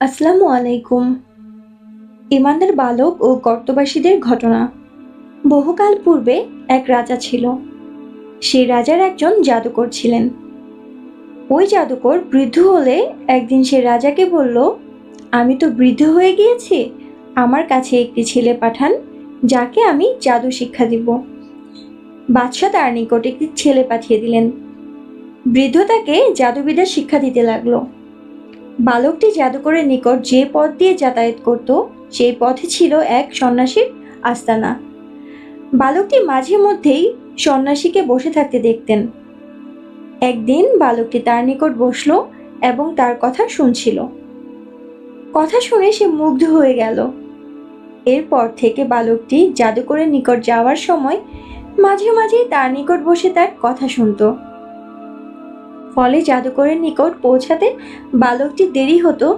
আসসালামু আলাইকুম। ইমানদার বালক ও কর্তবাসীদের ঘটনা। বহুকাল পূর্বে এক রাজা ছিল। সেই রাজার একজন জাদুকর ছিলেন। ওই জাদুকর বৃদ্ধ হলে একদিন সে রাজাকে বলল, আমি তো বৃদ্ধ হয়ে গিয়েছি, আমার কাছে একটি ছেলে পাঠান, যাকে আমি জাদু শিক্ষা দিব। বাদশাহ তার নিকট একটি ছেলে পাঠিয়ে দিলেন। বৃদ্ধ তাকে জাদুবিদ্যা শিক্ষা দিতে লাগল। বালকটি জাদুকরের নিকট যে পথ দিয়ে যাতায়াত করত, সেই পথে ছিল এক সন্ন্যাসীর আস্তানা। বালকটি মাঝে মধ্যেই সন্ন্যাসীকে বসে থাকতে দেখতেন। একদিন বালকটি তার নিকট বসল এবং তার কথা শুনছিল। কথা শুনে সে মুগ্ধ হয়ে গেল। এরপর থেকে বালকটি জাদুকরের নিকট যাওয়ার সময় মাঝে মাঝেই তার নিকট বসে তার কথা শুনতো। ফলে জাদুকরের নিকট পৌঁছাতে বালকটি দেরি হতো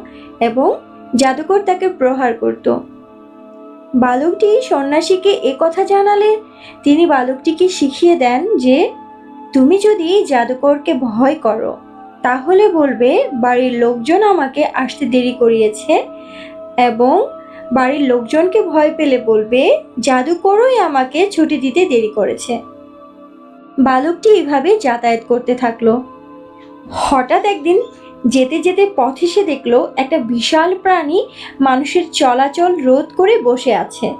এবং জাদুকর তাকে প্রহার করত। বালকটি সন্ন্যাসীকে এ কথা জানালে তিনি বালকটিকে শিখিয়ে দেন যে, তুমি যদি জাদুকরকে ভয় করো, তাহলে বলবে, বাড়ির লোকজন আমাকে আসতে দেরি করিয়েছে এবং বাড়ির লোকজনকে ভয় পেলে বলবে, জাদুকরই আমাকে ছুটি দিতে দেরি করেছে বালকটি এভাবে যাতায়াত করতে থাকল। হঠাৎ একদিন যেতে যেতে পথে সে দেখল একটা বিশাল প্রাণী মানুষের চলাচল রোধ করে বসে আছে।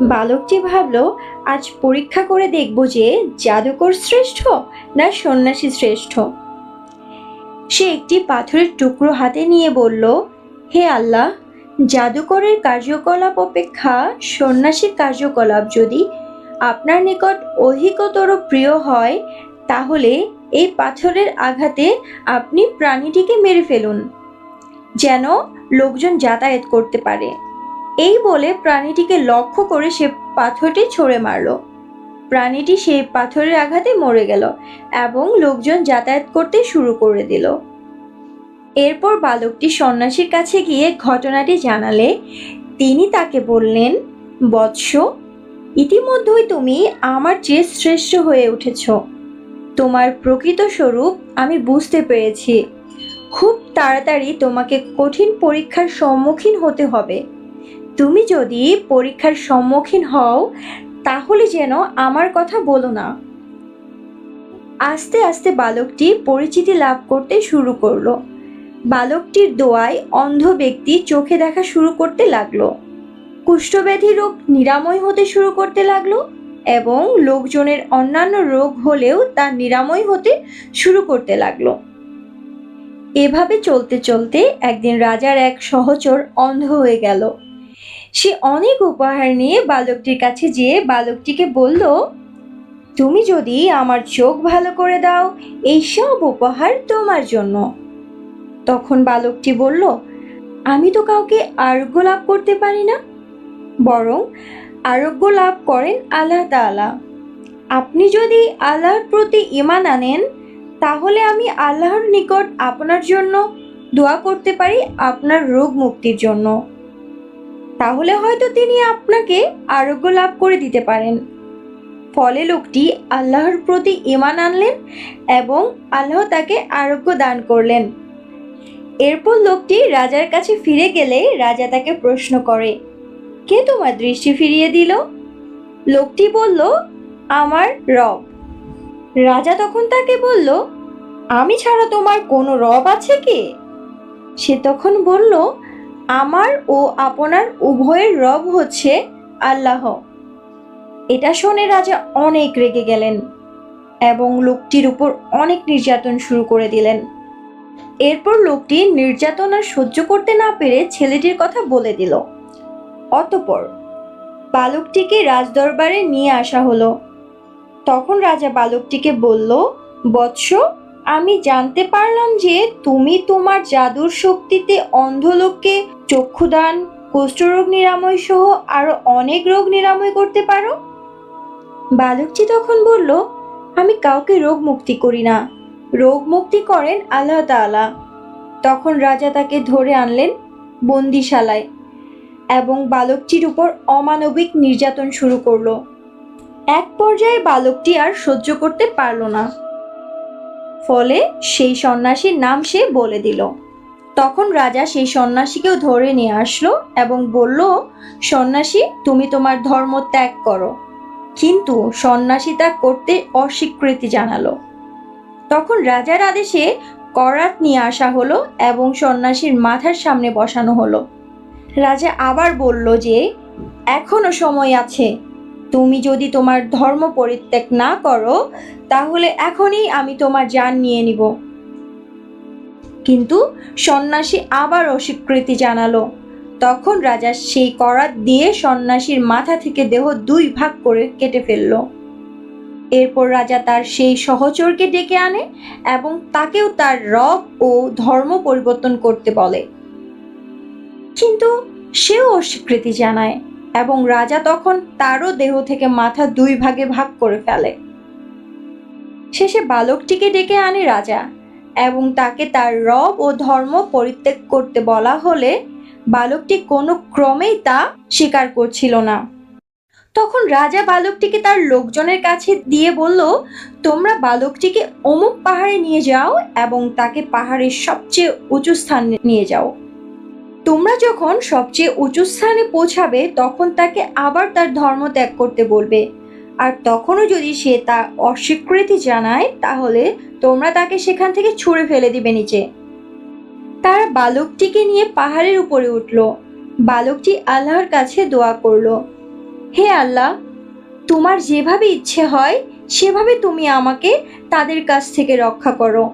বালকটি ভাবলো, আজ পরীক্ষা করে দেখব যে জাদুকর শ্রেষ্ঠ না সন্ন্যাসী শ্রেষ্ঠ? সে একটি পাথরের টুকরো হাতে নিয়ে বলল, হে আল্লাহ, জাদুকরের কার্যকলাপ অপেক্ষা সন্ন্যাসীর কার্যকলাপ যদি আপনার নিকট অধিকতর প্রিয় হয় তাহলে এই পাথরের আঘাতে আপনি প্রাণীটিকে মেরে ফেলুন, যেন লোকজন যাতায়াত করতে পারে। এই বলে প্রাণীটিকে লক্ষ্য করে সে পাথরটি ছড়ে মারল। প্রাণীটি সেই পাথরের আঘাতে মরে গেল এবং লোকজন যাতায়াত করতে শুরু করে দিল। এরপর বালকটি সন্ন্যাসীর কাছে গিয়ে ঘটনাটি জানালে তিনি তাকে বললেন, বৎস, ইতিমধ্যেই তুমি আমার চেয়ে শ্রেষ্ঠ হয়ে উঠেছো। তোমার প্রকৃত স্বরূপ আমি বুঝতে পেরেছি। খুব তাড়াতাড়ি তোমাকে কঠিন পরীক্ষার সম্মুখীন হতে হবে। তুমি যদি পরীক্ষার সম্মুখীন হও, তাহলে যেন আমার কথা বলো না। আস্তে আস্তে বালকটি পরিচিতি লাভ করতে শুরু করল। বালকটির দোয়ায় অন্ধ ব্যক্তি চোখে দেখা শুরু করতে লাগল। কুষ্ঠব্যাধি রোগ নিরাময় হতে শুরু করতে লাগল। এবং লোকজনের অন্যান্য রোগ হলেও তা নিরাময় হতে শুরু করতে লাগল। এভাবে চলতে চলতে একদিন রাজার এক সহচর অন্ধ হয়ে গেল। সে অনেক উপহার নিয়ে বালকটির কাছে যেয়ে বালকটিকে বলল, তুমি যদি আমার চোখ ভালো করে দাও, এই সব উপহার তোমার জন্য। তখন বালকটি বলল, আমি তো কাউকে আরোগ্য লাভ করতে পারি না, বরং আরোগ্য লাভ করেন আল্লাহ তাআলা। আপনি যদি আল্লাহর প্রতি ইমান আনেন, তাহলে আমি আল্লাহর নিকট আপনার জন্য দোয়া করতে পারি আপনার রোগ মুক্তির জন্য। তাহলে হয়তো তিনি আপনাকে আরোগ্য লাভ করে দিতে পারেন। ফলে লোকটি আল্লাহর প্রতি ইমান আনলেন এবং আল্লাহ তাকে আরোগ্য দান করলেন। এরপর লোকটি রাজার কাছে ফিরে গেলে রাজা তাকে প্রশ্ন করে কে তোমার দৃষ্টি ফিরিয়ে দিল? লোকটি বলল, আমার রব। রাজা তখন তাকে বলল, আমি ছাড়া তোমার কোনো রব আছে কি? সে তখন বলল, আমার ও আপনার উভয়ের রব হচ্ছে আল্লাহ। এটা শুনে রাজা অনেক রেগে গেলেন এবং লোকটির উপর অনেক নির্যাতন শুরু করে দিলেন। এরপর লোকটি নির্যাতন আর সহ্য করতে না পেরে ছেলেটির কথা বলে দিল। অতপর বালকটিকে রাজদরবারে নিয়ে আসা হলো। তখন রাজা বালকটিকে বলল, বৎস, আমি জানতে পারলাম যে তুমি তোমার জাদুর শক্তিতে অন্ধ লোককে চক্ষুদান, কুষ্ঠরোগ নিরাময় সহ আরও অনেক রোগ নিরাময় করতে পারো? বালকটি তখন বলল, আমি কাউকে রোগ মুক্তি করি না। রোগ মুক্তি করেন আল্লাহ তাআলা। তখন রাজা তাকে ধরে আনলেন বন্দিশালায়। এবং বালকটির উপর অমানবিক নির্যাতন শুরু করল। এক পর্যায়ে বালকটি আর সহ্য করতে পারল না। ফলে সেই সন্ন্যাসীর নাম সে বলে দিল। তখন রাজা সেই সন্ন্যাসীকেও ধরে নিয়ে আসলো এবং বলল, সন্ন্যাসী, তুমি তোমার ধর্ম ত্যাগ করো। কিন্তু সন্ন্যাসী তা করতে অস্বীকৃতি জানালো। তখন রাজার আদেশে করাত নিয়ে আসা হলো এবং সন্ন্যাসীর মাথার সামনে বসানো হলো। রাজা আবার বলল যে, এখনও সময় আছে। তুমি যদি তোমার ধর্ম পরিত্যাগ না করো, তাহলে এখনই আমি তোমার জান নিয়ে নিব। কিন্তু সন্ন্যাসী আবার অস্বীকৃতি জানালো। তখন রাজা সেই করাত দিয়ে সন্ন্যাসীর মাথা থেকে দেহ দুই ভাগ করে কেটে ফেলল। এরপর রাজা তার সেই সহচরকে ডেকে আনে এবং তাকেও তার রব ও ধর্ম পরিবর্তন করতে বলে। কিন্তু সেও অস্বীকৃতি জানায় এবং রাজা তখন তারও দেহ থেকে মাথা দুই ভাগে ভাগ করে ফেলে। শেষে বালকটিকে ডেকে আনে রাজা এবং তাকে তার রব ও ধর্ম পরিত্যাগ করতে বলা হলে বালকটি কোনো ক্রমেই তা স্বীকার করছিল না। তখন রাজা বালকটিকে তার লোকজনের কাছে দিয়ে বলল, তোমরা বালকটিকে অমুক পাহাড়ে নিয়ে যাও এবং তাকে পাহাড়ের সবচেয়ে উঁচু স্থানে নিয়ে যাও। তোমরা যখন সবচেয়ে উঁচু স্থানে পৌঁছাবে, তখন তাকে আবার তার ধর্ম ত্যাগ করতে বলবে। আর তখনও যদি সে তা অস্বীকৃতি জানায়, তাহলে তোমরা তাকে সেখান থেকে ছুঁড়ে ফেলে দিবে নিচে। তারা বালকটিকে নিয়ে পাহাড়ের উপরে উঠল। বালকটি আল্লাহর কাছে দোয়া করল, হে আল্লাহ, তোমার যেভাবে ইচ্ছে হয়, সেভাবে তুমি আমাকে তাদের কাছ থেকে রক্ষা করো।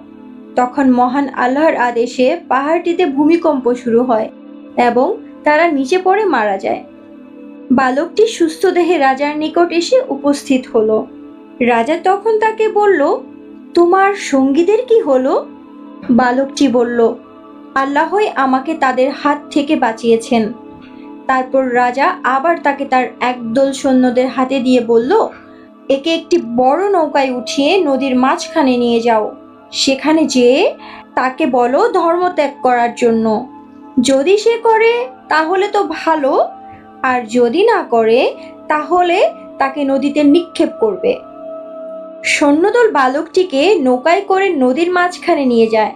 তখন মহান আল্লাহর আদেশে পাহাড়টিতে ভূমিকম্প শুরু হয়। এবং তারা নিচে পড়ে মারা যায়। বালকটি সুস্থ দেহে রাজার নিকট এসে উপস্থিত হলো। রাজা তখন তাকে বলল, তোমার সঙ্গীদের কি হলো? বালকটি বলল, আল্লাহই আমাকে তাদের হাত থেকে বাঁচিয়েছেন। তারপর রাজা আবার তাকে তার একদল সৈন্যদের হাতে দিয়ে বলল, একে একটি বড় নৌকায় উঠিয়ে নদীর মাঝখানে নিয়ে যাও। সেখানে যেয়ে তাকে বলো ধর্ম ত্যাগ করার জন্য। যদি সে করে, তাহলে তো ভালো। আর যদি না করে, তাহলে তাকে নদীতে নিক্ষেপ করবে। সৈন্যদল বালকটিকে নৌকায় করে নদীর মাঝখানে নিয়ে যায়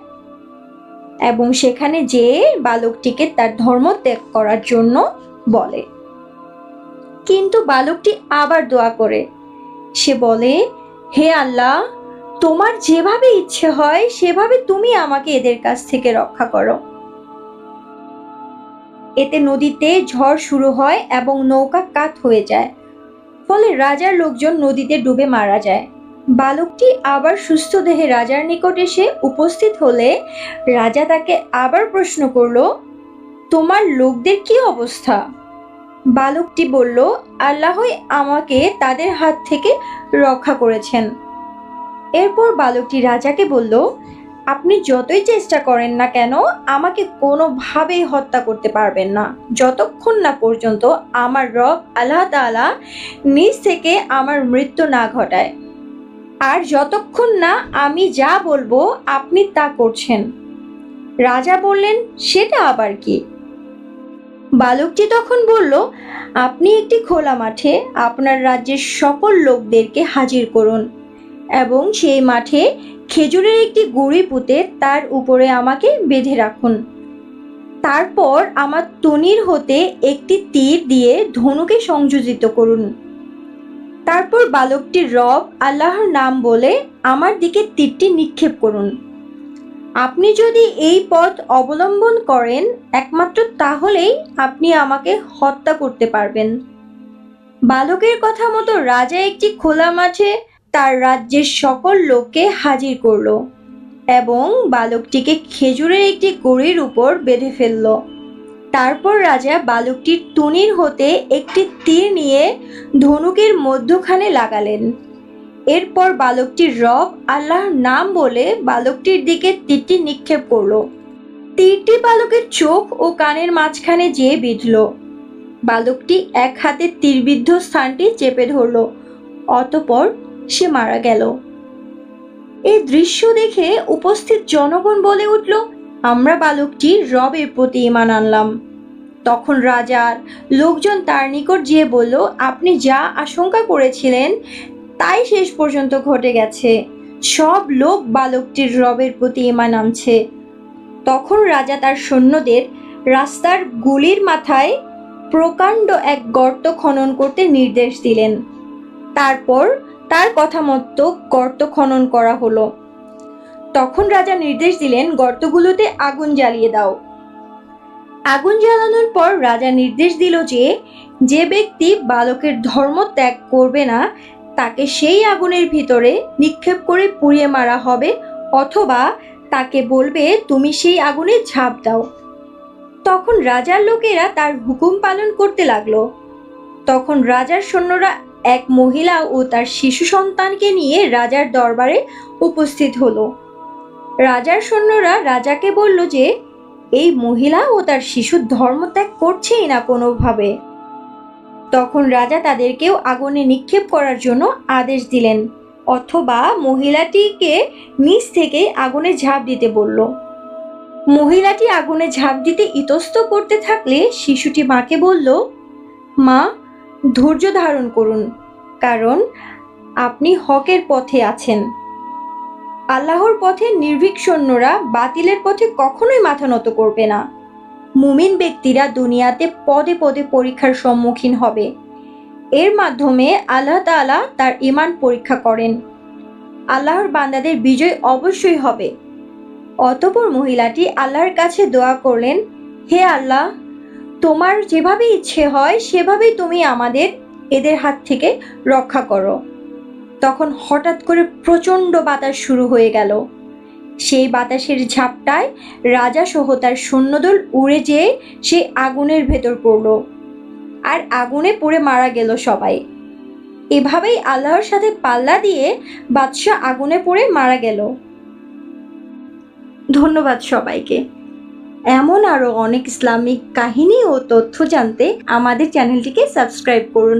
এবং সেখানে যেয়ে বালকটিকে তার ধর্ম ত্যাগ করার জন্য বলে। কিন্তু বালকটি আবার দোয়া করে। সে বলে, হে আল্লাহ, তোমার যেভাবে ইচ্ছে হয়, সেভাবে তুমি আমাকে এদের কাছ থেকে রক্ষা করো। এতে নদীতে ঝড় শুরু হয় এবং নৌকা কাত হয়ে যায়। ফলে রাজার লোকজন নদীতে ডুবে মারা যায়। বালকটি আবার সুস্থ দেহে রাজার নিকট এসে উপস্থিত হলে রাজা তাকে আবার প্রশ্ন করল, তোমার লোকদের কি অবস্থা? বালকটি বলল, আল্লাহই আমাকে তাদের হাত থেকে রক্ষা করেছেন। এরপর বালকটি রাজাকে বলল আপনি যতই চেষ্টা করেন না কেন, আমাকে কোনোভাবেই হত্যা করতে পারবেন না। যতক্ষণ না পর্যন্ত আমার রব আল্লাহ তাআলা নিজ থেকে আমার মৃত্যু না ঘটায়। আর যতক্ষণ না আমি যা বলব, আপনি তা করছেন। রাজা বললেন, সেটা আবার কি? বালকটি তখন বলল, আপনি একটি খোলা মাঠে আপনার রাজ্যের সকল লোকদেরকে হাজির করুন এবং সেই মাঠে খেজুরের একটি গুড়ি পুঁতে তার উপরে আমাকে বেঁধে রাখুন। তারপর আমার তনির হতে একটি তীর দিয়ে ধনুকে সংযোজিত করুন। তারপর বালকটির রব আল্লাহর নাম বলে আমার দিকে তীরটি নিক্ষেপ করুন। আপনি যদি এই পথ অবলম্বন করেন, একমাত্র তাহলেই আপনি আমাকে হত্যা করতে পারবেন। বালকের কথা মতো রাজা একটি খোলা মাঠে তার রাজ্যের সকল লোককে হাজির করল এবং বালকটিকে খেজুরের একটি গড়ির উপর বেঁধে ফেলল। তারপর রাজা বালকটির তুনির হতে একটি তীর নিয়ে ধনুকের মধ্যখানে লাগালেন। এরপর বালকটির রব আল্লাহর নাম বলে বালকটির দিকে তীরটি নিক্ষেপ করল। তীরটি বালকের চোখ ও কানের মাঝখানে যেয়ে বিঁধল। বালকটি এক হাতে তীরবিদ্ধ স্থানটি চেপে ধরল। অতপর সে মারা গেল। এই দৃশ্য দেখে উপস্থিত জনগণ বলে উঠল, আমরা বালকটি রবের প্রতি ইমান আনলাম। তখন রাজার লোকজন তার নিকট যেয়ে বলল, আপনি যা আশঙ্কা করেছিলেন তাই শেষ পর্যন্ত ঘটে গেছে। সব লোক বালকটির রবের প্রতি ইমান আনছে। তখন রাজা তার সৈন্যদের রাস্তার গুলির মাথায় প্রকাণ্ড এক গর্ত খনন করতে নির্দেশ দিলেন। তারপর তার কথা মতো গর্ত খনন করা হলো। তখন রাজা নির্দেশ দিলেন, গর্তগুলোতে আগুন জ্বালিয়ে দাও। আগুন জ্বালানোর পর রাজা নির্দেশ দিল যে যে ব্যক্তি বালকের ধর্ম ত্যাগ করবে না, তাকে সেই আগুনের ভিতরে নিক্ষেপ করে পুড়িয়ে মারা হবে, অথবা তাকে বলবে, তুমি সেই আগুনে ঝাঁপ দাও। তখন রাজার লোকেরা তার হুকুম পালন করতে লাগল। তখন রাজার সৈন্যরা এক মহিলা ও তার শিশু সন্তানকে নিয়ে রাজার দরবারে উপস্থিত হলো। রাজার সৈন্যরা রাজাকে বলল যে, এই মহিলা ও তার শিশু ধর্মত্যাগ করছেই না কোনোভাবে। তখন রাজা তাদেরকেও আগুনে নিক্ষেপ করার জন্য আদেশ দিলেন, অথবা মহিলাটিকে নিচ থেকে আগুনে ঝাঁপ দিতে বলল। মহিলাটি আগুনে ঝাঁপ দিতে ইতস্ত করতে থাকলে শিশুটি মাকে বলল, মা ধৈর্য ধারণ করুন, কারণ আপনি হকের পথে আছেন। আল্লাহর পথে নির্ভীক সৈন্যরা বাতিলের পথে কখনোই মাথা নত করবে না। মুমিন ব্যক্তিরা দুনিয়াতে পদে পদে পরীক্ষার সম্মুখীন হবে। এর মাধ্যমে আল্লাহ তাআলা তার ইমান পরীক্ষা করেন। আল্লাহর বান্দাদের বিজয় অবশ্যই হবে। অতপর মহিলাটি আল্লাহর কাছে দোয়া করলেন, হে আল্লাহ তোমার যেভাবে ইচ্ছে হয়, সেভাবেই তুমি আমাদের এদের হাত থেকে রক্ষা করো। তখন হঠাৎ করে প্রচণ্ড বাতাস শুরু হয়ে গেল। সেই বাতাসের ঝাপটায় রাজা সহ তার সৈন্যদল উড়ে যেয়ে সেই আগুনের ভেতর পড়ল আর আগুনে পড়ে মারা গেল সবাই। এভাবেই আল্লাহর সাথে পাল্লা দিয়ে বাদশাহ আগুনে পড়ে মারা গেল। ধন্যবাদ সবাইকে। এমন আরও অনেক ইসলামিক কাহিনী ও তথ্য জানতে আমাদের চ্যানেলটিকে সাবস্ক্রাইব করুন।